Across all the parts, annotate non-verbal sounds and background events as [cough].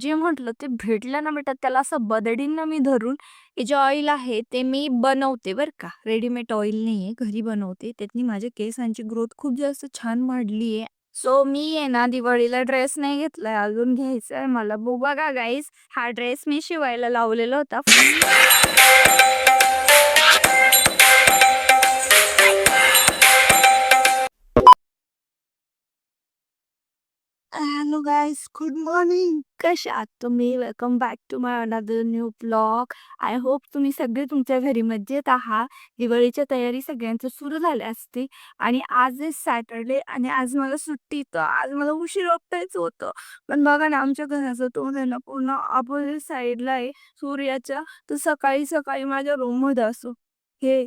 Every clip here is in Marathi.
जे म्हटलं ते भेटलं ना भेटत त्याला असं बदडीनं मी धरून हे जे ऑइल आहे ते मी बनवते बरं का. रेडीमेड ऑइल आहे घरी बनवते. त्यातनी माझ्या केसांची ग्रोथ खूप जास्त छान वाढली आहे. सो मी आहे ना दिवाळीला ड्रेस नाही घेतलाय अजून घ्यायचाय मला. बघा गाईस हा ड्रेस मी शिवायला लावलेला होता. हॅलो गाईज गुड मॉर्निंग कशा आहात तुम्ही? Welcome back to my another new blog I hope तुम्ही सगळे तुमच्या घरी मजेत आहात. दिवाळीच्या तयारी सगळ्यांचं सुरू झाल्या असते आणि आज इज सॅटरडे आणि आज मला सुट्टी तर आज मला उशीर उठायचं होतं. पण बघा ना आमच्या घराचं तोंड आहे ना पूर्ण अपोजिट साईडला आहे. सूर्याच्या तर सकाळी सकाळी माझ्या रूममध्ये असो. हे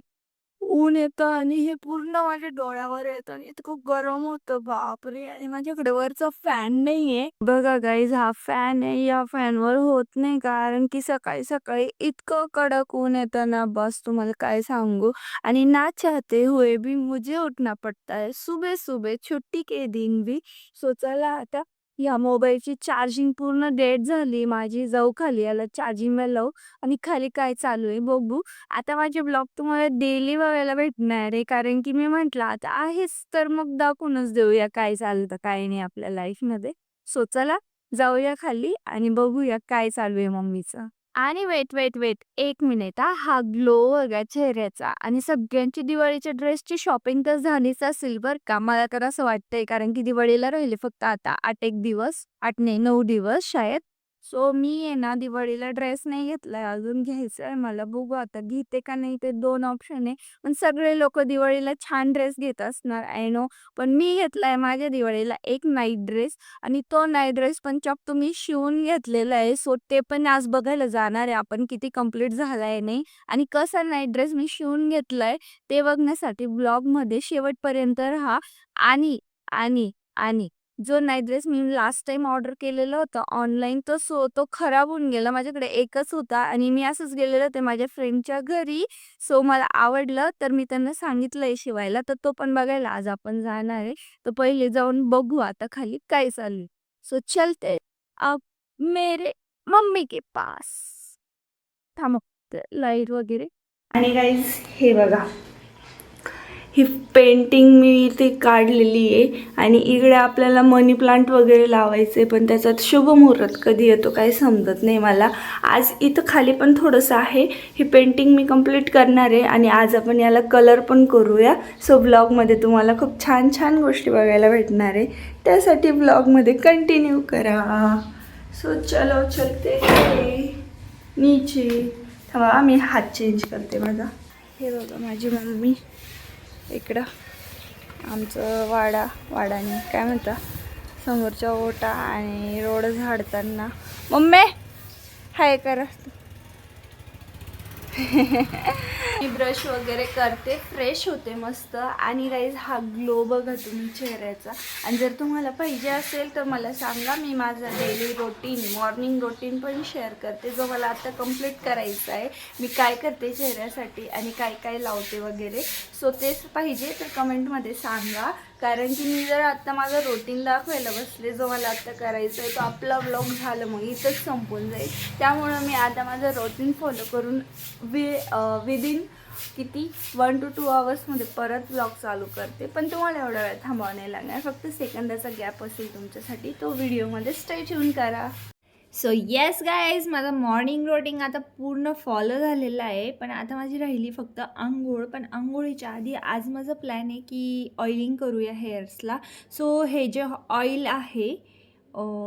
ऊन येतं आणि हे पूर्ण माझ्या डोळ्यावर येतं आणि इतकं गरम होतं बापरे! आणि माझ्याकडे वरचा फॅन नाहीये. बघा गाईज हा फॅन आहे या फॅनवर होत नाही कारण की सकाळी सकाळी इतकं कडक ऊन येतं ना बस तुम्हाला काय सांगू? आणि ना चाहते हुए भी मुझे उठना पड़ता है. सुबह सुबह छुट्टी के दिन भी. सो चला आता या मोबाईलची चार्जिंग पूर्ण डेड झाली. माझी जाऊ खाली याला चार्जिंग लावू आणि खाली काय चालू आहे बघू. आता माझे ब्लॉग तुम्हाला डेली बघायला भेटणार आहे. कारण की मी म्हंटल आता आहेच तर मग दाखवूनच देऊया काय चालतं काय नाही आपल्या लाईफमध्ये सो चला जाऊया खाली आणि बघूया काय चालू आहे मम्मीचं. आणि वेट वेट वेट एक मिनिट हा. हा ग्लो वगैरे चेहऱ्याचा. आणि सगळ्यांची दिवाळीच्या ड्रेसची शॉपिंग तर झालीच असेल बर का. मला तर असं वाटतंय कारण की दिवाळीला राहिले फक्त आता आठ एक दिवस आठ नाही नऊ दिवस शायद सो मी आहे ना दिवाळीला ड्रेस नाही घेतलाय अजून घ्यायचंय मला बघू आता घेते का नाही ते दोन ऑप्शन आहे. पण सगळे लोक दिवाळीला छान ड्रेस घेत असणार आय नो. पण मी घेतलाय माझ्या दिवाळीला एक नाईट ड्रेस आणि तो नाईट ड्रेस पण चॉप मी शिवून घेतलेला आहे. सो ते पण आज बघायला जाणार आहे आपण किती कंप्लीट झालाय नाही आणि कसा नाईट ड्रेस मी शिवून घेतलाय ते बघण्यासाठी ब्लॉगमध्ये शेवटपर्यंत राहा आणि आणि आणि जो नाही ड्रेस मी लास्ट टाइम ऑर्डर केलेलं होतं ऑनलाईन तो सो तो खराब होऊन गेला. माझ्याकडे एकच होता आणि मी असंच गेलेलं ते माझ्या फ्रेंडच्या घरी. सो मला आवडलं तर मी त्यांना सांगितलंय शिवायला. तर तो पण बघायला आज आपण जाणार आहे. तर पहिले जाऊन बघू आता खाली काय चालू सो चलते. अब मेरे मम्मी के पास. थांब लाइट वगैरे. आणि गाईज हे बघा. ही पेंटिंग मी इथे काढलेली आहे. आणि इकडे आपल्याला मनी प्लांट वगैरे लावायचे पण त्याच्यात शुभ मुहूर्त कधी येतो काही समजत नाही मला. आज इथं खाली पण थोडंसं आहे. ही पेंटिंग मी कंप्लीट करणार आहे आणि आज आपण याला कलर पण करूया. सो ब्लॉगमध्ये तुम्हाला खूप छान छान गोष्टी बघायला भेटणार आहे. त्यासाठी ब्लॉगमध्ये कंटिन्यू करा. सो चलो चलते नीचे. थांबा मी हात चेंज करते माझा हे बघा माझी मम्मी. इकडं. आमचं वाडा वाडाने. काय म्हणता? समोरच्या ओटा आणि रोड झाडताना. मम्मी हाय करा. [laughs] मी ब्रश वगैरे करते. फ्रेश होते मस्त. आणि गाईज हा ग्लो बघा तुम्ही चेहऱ्याचा. आणि जर तुम्हाला पाहिजे असेल तर मला सांगा. मी माझं डेली रोटीन मॉर्निंग रोटीन पण शेअर करते. जो मला आता कंप्लीट करायचा आहे. मी काय करते चेहऱ्यासाठी आणि काय काय लावते वगैरे. सो तेच पाहिजे तर कमेंटमध्ये सांगा. कारण की मी जर आत्ता माझं रोटीन दाखवायला बसले जो मला आत्ता करायचं आहे तो आपला ब्लॉग झालं मग इथंच संपून जाईल. त्यामुळं मी आता माझं रोटीन फॉलो करून वि विदिन किती? वन टू टू आवर्समध्ये परत ब्लॉग चालू करते. पण तुम्हाला एवढा वेळ थांबावं नाही लागणार. फक्त सेकंदाचा गॅप असेल तुमच्यासाठी तो व्हिडिओमध्ये स्टे येऊन करा. सो येस गायज माझा मॉर्निंग रोटीन आता पूर्ण फॉलो झालेला आहे. पण आता माझी राहिली फक्त आंघोळ. पण आंघोळीच्या आधी आज माझं प्लॅन आहे की ऑइलिंग करूया हेअर्सला सो हे जे ऑइल आहे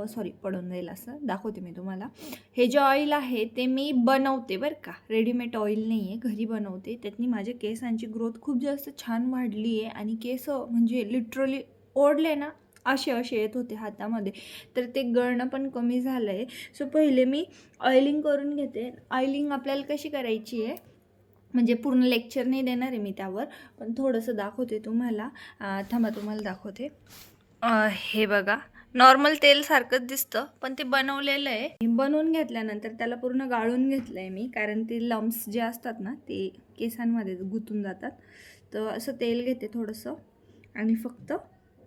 सॉरी पडून जाईल असं. दाखवते मी तुम्हाला. हे जे ऑइल आहे ते मी बनवते बरं का. रेडीमेड ऑइल नाही आहे घरी बनवते. त्यातनी माझ्या केसांची ग्रोथ खूप जास्त छान वाढली आहे आणि केस म्हणजे लिटरली ओढले ना असे असे येत होते हातामध्ये. तर ते गळणं पण कमी झालं आहे सो पहिले मी ऑइलिंग करून घेते. ऑइलिंग आपल्याला कशी करायची आहे? म्हणजे पूर्ण लेक्चर नाही देणार आहे मी त्यावर पण थोडंसं दाखवते तुम्हाला. थांबा तुम्हाला दाखवते. हे बघा. नॉर्मल तेलसारखंच दिसतं पण ते बनवलेलं आहे. बनवून घेतल्यानंतर त्याला पूर्ण गाळून घेतलं आहे मी कारण ते लम्स जे असतात ना ते केसांमध्ये गुंतून जातात. तर असं तेल घेते थोडंसं. आणि फक्त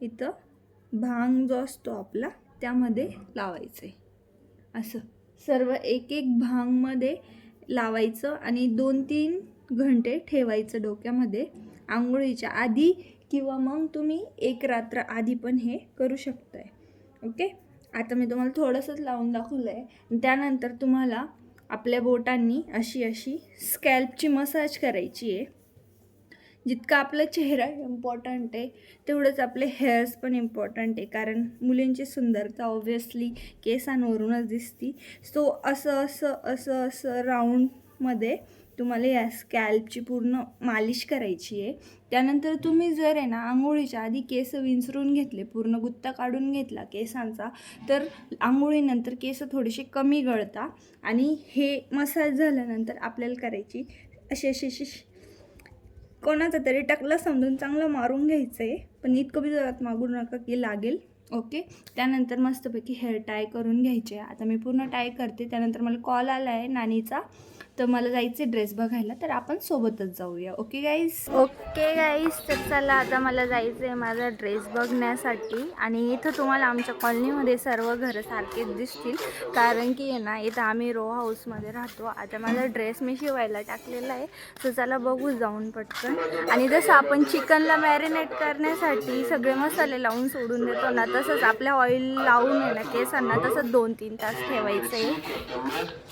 इथं भांग जो असतो आपला त्यामध्ये लावायचं. आहे असं. सर्व एक एक भांगमध्ये लावायचं आणि दोन तीन घंटे ठेवायचं डोक्यामध्ये आंघोळीच्या आधी किंवा मग तुम्ही एक रात्र आधी पण हे करू शकताय. ओके? आता मी तुम्हाला थोडंसंच लावून दाखवलं आहे त्यानंतर तुम्हाला आपल्या बोटांनी अशी अशी स्कॅल्पची मसाज करायची आहे. जितका आपला चेहरा इम्पॉर्टंट आहे तेवढंच आपले हेअर्स पण इम्पॉर्टंट आहे. कारण मुलींची सुंदरता ऑब्व्हियसली केसांवरूनच दिसती. सो असं असं असं असं राऊंडमध्ये तुम्हाला या स्कॅल्पची पूर्ण मालिश करायची आहे. त्यानंतर तुम्ही जर आहे ना आंघोळीच्या आधी केस विंचरून घेतले पूर्ण गुत्ता काढून घेतला केसांचा तर आंघोळीनंतर केस थोडेसे कमी गळता आणि हे मसाज झाल्यानंतर आपल्याला करायची असे अशी अशी कोणाचं तरी टकला समजून चांगलं मारून घ्यायचं आहे पण इतकं बी जोरात मागू नका की लागेल. ओके? त्यानंतर मस्तपैकी हेअर टाय करून घ्यायचे. आता मी पूर्ण टाय करते. त्यानंतर मला कॉल आला आहे नानीचा. तर मला जायचे ड्रेस बघायला तर आपण सोबतच जाऊया. ओके गाईस ओके गाईस तर चला आता मला जायचं आहे माझा ड्रेस बघण्यासाठी. आणि इथं तुम्हाला आमच्या कॉलनीमध्ये सर्व घरं सारखेच दिसतील. कारण की आहे ना इथं आम्ही रो हाऊसमध्ये राहतो. आता माझा ड्रेस मी शिवायला टाकलेला आहे. तर चला बघू जाऊन पटकन. आणि जसं आपण चिकनला मॅरिनेट करण्यासाठी सगळे मसाले लावून सोडून देतो ना तसंच आपल्या ऑइल लावून आहे ना केसांना तसंच दोन तीन तास ठेवायचं आहे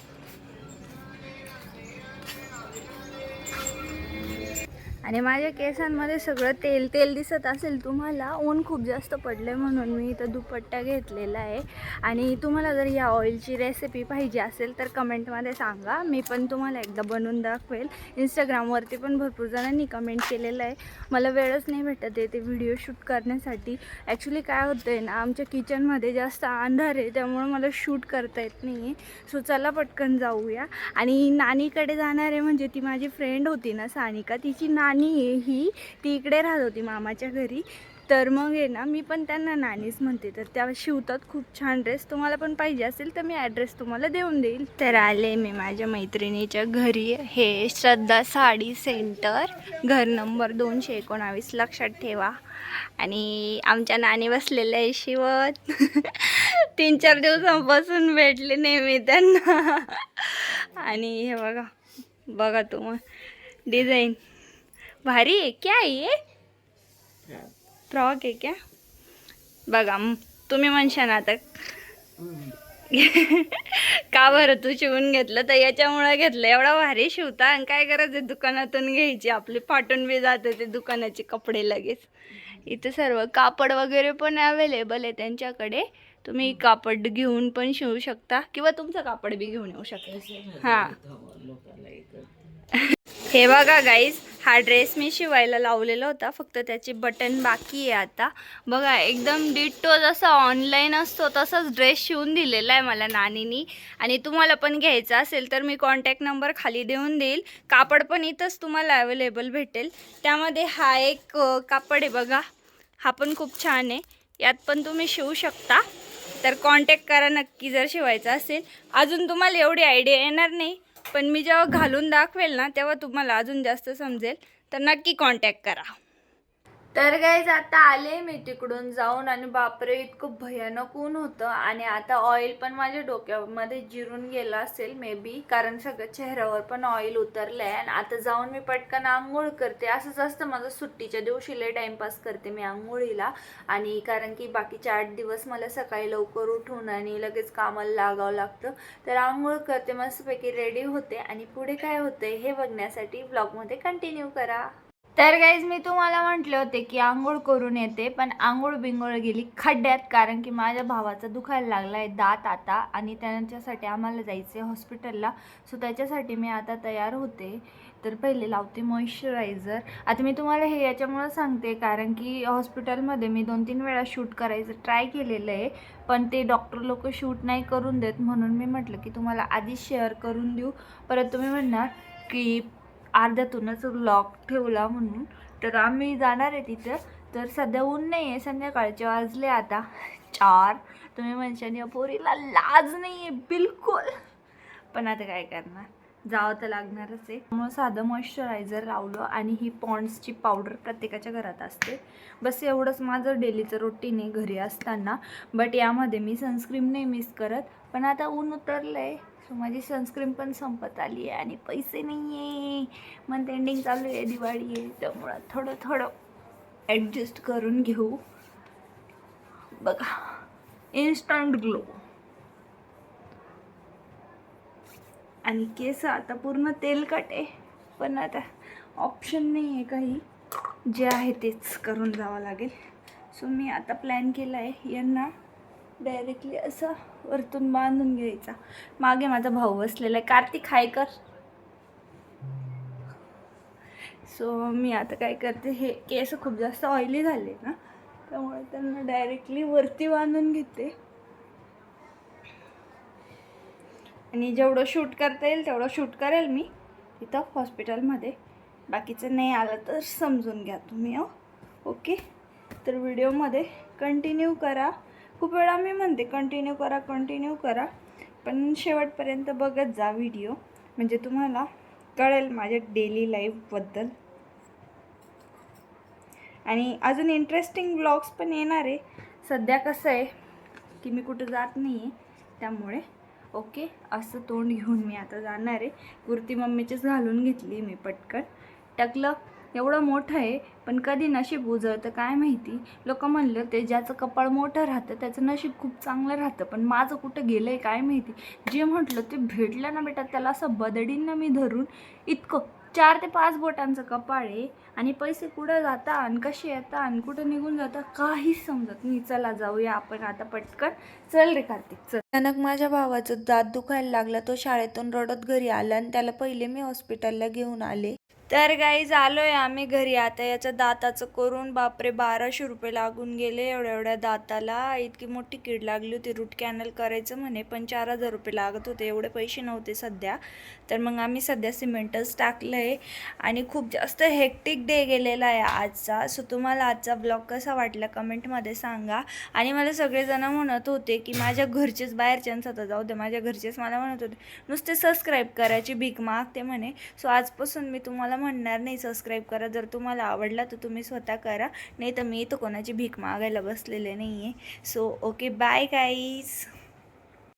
आणि माझ्या केसांमध्ये सगळं तेल तेल दिसत असेल तुम्हाला ऊन खूप जास्त पडलं आहे म्हणून मी इथं दुपट्टा घेतलेला आहे. आणि तुम्हाला जर या ऑइलची रेसिपी पाहिजे असेल तर कमेंटमध्ये सांगा. मी पण तुम्हाला एकदा बनवून दाखवेल. इंस्टाग्रामवरती पण भरपूर जणांनी कमेंट केलेलं आहे. मला वेळच नाही भेटत आहे ते व्हिडिओ शूट करण्यासाठी. ॲक्च्युली काय होतं आहे ना आमच्या किचनमध्ये जास्त अंधार आहे त्यामुळं मला शूट करता येत नाही आहे सो चला पटकन जाऊया. आणि नानीकडे जाणार आहे म्हणजे ती माझी फ्रेंड होती ना सानिका तिची नानी आहे ही ती इकडे राहत होती मामाच्या घरी. तर मग आहे ना मी पण त्यांना नानीच म्हणते तर त्या शिवतात खूप छान ड्रेस तुम्हाला पण पाहिजे असेल तर मी ॲड्रेस तुम्हाला देऊन देईल. तर आले मी माझ्या मैत्रिणीच्या घरी हे श्रद्धा साडी सेंटर घर नंबर दोनशे एकोणावीस लक्षात ठेवा. आणि आमच्या नानी बसलेल्या आहे शिवत. तीन चार दिवसांपासून भेटले नेहमी त्यांना. आणि हे बघा बघा तू मग डिझाईन भारी आहे. क्या आहे ये? फ्रॉक आहे क्या? बघा तुम्ही म्हणशाल आता. [laughs] का बरं तू शिवून घेतलं? तर याच्यामुळं घेतलं. एवढा भारी शिवता. आणि काय गरज आहे दुकानातून घ्यायची? आपली फाटून बी जाते ते दुकानाचे कपडे लगेच. इथे सर्व कापड वगैरे पण अवेलेबल आहे त्यांच्याकडे. तुम्ही कापड घेऊन पण शिवू शकता. किंवा तुमचं कापड बी घेऊन येऊ शकता. हां. हे बघा गाईज हा ड्रेस मी शिवायला लावलेला होता. फक्त त्याची बटन बाकी आहे आता. बघा एकदम डिटो जसा ऑनलाईन असतो तसाच ड्रेस शिवून दिलेला आहे मला नानीनी. आणि तुम्हाला पण घ्यायचा असेल तर मी कॉन्टॅक्ट नंबर खाली देऊन देईल. कापड पण इथंच तुम्हाला अवेलेबल भेटेल. त्यामध्ये हा एक कापड आहे बघा. हा पण खूप छान आहे. यात पण तुम्ही शिवू शकता. तर कॉन्टॅक्ट करा नक्की जर शिवायचा असेल. अजून तुम्हाला एवढी आयडिया येणार नाही. पण मी जेव्हा घालून दाखवेल ना तेव्हा तुम्हाला अजून जास्त समजेल. तर नक्की कॉन्टॅक्ट करा. तर गाईज आता आले मी तिकडून जाऊन आणि बापरे इतकं भयानक ऊन होतं. आणि आता ऑइल पण माझ्या डोक्यामध्ये जिरून गेलं असेल मे बी कारण सगळं चेहऱ्यावर पण ऑइल उतरलं आहे आणि आता जाऊन मी पटकन आंघोळ करते. असंच असतं माझं सुट्टीच्या दिवशी लय टाईमपास करते मी आंघोळीला. आणि कारण की बाकीचे आठ दिवस मला सकाळी लवकर उठून आणि लगेच कामाला लागावं लागतं. तर आंघोळ करते मस्तपैकी रेडी होते. आणि पुढे काय होतंय हे बघण्यासाठी ब्लॉगमध्ये कंटिन्यू करा. तर गाईज मी तुम्हाला म्हटले होते की आंघोळ करून येते पण आंघोळ बिंगोळ गेली खड्ड्यात कारण की माझ्या भावाचा दुखायला लागला आहे दात आता आणि त्यांच्यासाठी आम्हाला जायचं आहे हॉस्पिटलला सो त्याच्यासाठी मी आता तयार होते. तर पहिले लावते मॉइश्चरायझर आता मी तुम्हाला हे याच्यामुळं सांगते कारण की हॉस्पिटलमध्ये मी दोन तीन वेळा शूट करायचं ट्राय केलेलं आहे पण ते डॉक्टर लोक शूट नाही करून देत. म्हणून मी म्हटलं की तुम्हाला आधीच शेअर करून देऊ. परत तुम्ही म्हणणार की अर्ध्यातूनच लॉक ठेवला म्हणून. तर आम्ही जाणार आहे तिथं. तर सध्या ऊन नाही आहे संध्याकाळचे वाजले आता. चार. तुम्ही म्हणशाने पोरीला लाज नाही आहे बिलकुल. पण आता काय करणार? जावं तर लागणारच आहे. मग साधं मॉइश्चरायझर लावलं आणि ही पॉन्ड्सची पावडर प्रत्येकाच्या घरात असते. बस एवढंच माझं डेलीचं रुटीन आहे घरी असताना. बट यामध्ये मी सनस्क्रीन नाही मिस करत. पण आता ऊन उतरलं आहे सो माझी सनस्क्रीन पण संपत आली आहे आणि पैसे नाही आहे मंथ एंडिंग चालू आहे दिवाळी आहे त्यामुळं थोडं थोडं ॲडजस्ट करून घेऊ. बघा इन्स्टंट ग्लो आणि केस आता पूर्ण तेलकट आहे पण आता ऑप्शन नाही आहे काही. जे आहे तेच करून जावं लागेल. सो मी आता प्लॅन केला आहे यांना डायरेक्टली असं वरतून बांधून घ्यायचा. मागे माझा भाऊ बसलेला आहे. कार्तिक हायकर सो मी आता काय करते हे केस खूप जास्त ऑइली झाले ना त्यामुळे त्यांना डायरेक्टली वरती बांधून घेते. आणि जेवढं शूट करता येईल तेवढं शूट करेल मी इथं हॉस्पिटलमध्ये बाकीचं नाही आलं तर समजून घ्या तुम्ही हो. ओके तर व्हिडिओमध्ये कंटिन्यू करा. खूप वेळा मी म्हणते कंटिन्यू करा कंटिन्यू करा. पण शेवटपर्यंत बघत जा व्हिडिओ म्हणजे तुम्हाला कळेल माझ्या डेली लाईफबद्दल आणि अजून इंटरेस्टिंग ब्लॉग्स पण येणार आहे. सध्या कसं आहे की मी कुठं जात नाही आहे त्यामुळे ओके असं तोंड घेऊन मी आता जाणार आहे. कुर्ती मम्मीचीच घालून घेतली मी पटकन. टाकलं. एवढं मोठं आहे पण कधी नशीब उजळतं काय माहिती? लोक म्हणलं ते ज्याचं कपाळ मोठं राहतं त्याचं नशीब खूप चांगलं राहतं पण माझं कुठं गेलं आहे काय माहिती? जे म्हटलं ते भेटलं ना बेटा त्याला असं बदडींना मी धरून. इतकं चार ते पाच बोटांचं कपाळ आहे आणि पैसे कुठं जाता आणि कसे येतात आणि कुठं निघून जाता काहीच समजत नाही. चला जाऊया आपण आता पटकन. चल रे कार्तिक चल. अचानक माझ्या भावाचं दात दुखायला लागला तो शाळेतून रडत घरी आला आणि त्याला पहिले मी हॉस्पिटलला घेऊन आले. तर गाईज आहे आम्ही घरी. आता याच्या दाताचं करून बापरे बाराशे रुपये लागून गेले एवढ्या एवढ्या दाताला. इतकी मोठी कीड लागली होती. रूट कॅनल करायचं म्हणे पण चार हजार रुपये लागत होते. एवढे पैसे नव्हते सध्या. तर मग आम्ही सध्या सिमेंटच टाकलं आहे आणि खूप जास्त हेक्टिक डे गेलेला आहे आजचा. सो तुम्हाला आजचा ब्लॉग कसा वाटला कमेंटमध्ये सांगा. आणि मला सगळेजण म्हणत होते की माझ्या घरचेच बाहेरच्यांच आता जाऊ दे माझ्या घरचेच मला म्हणत होते. नुसते सबस्क्राईब करायची भीक मागते म्हणे. सो आजपासून मी तुम्हाला म्हणणार नाही सबस्क्राईब करा. जर तुम्हाला आवडला तर तुम्ही स्वतः करा. नाही तर मी तर कोणाची भीक मागायला बसलेले नाही आहे सो ओके बाय गाईज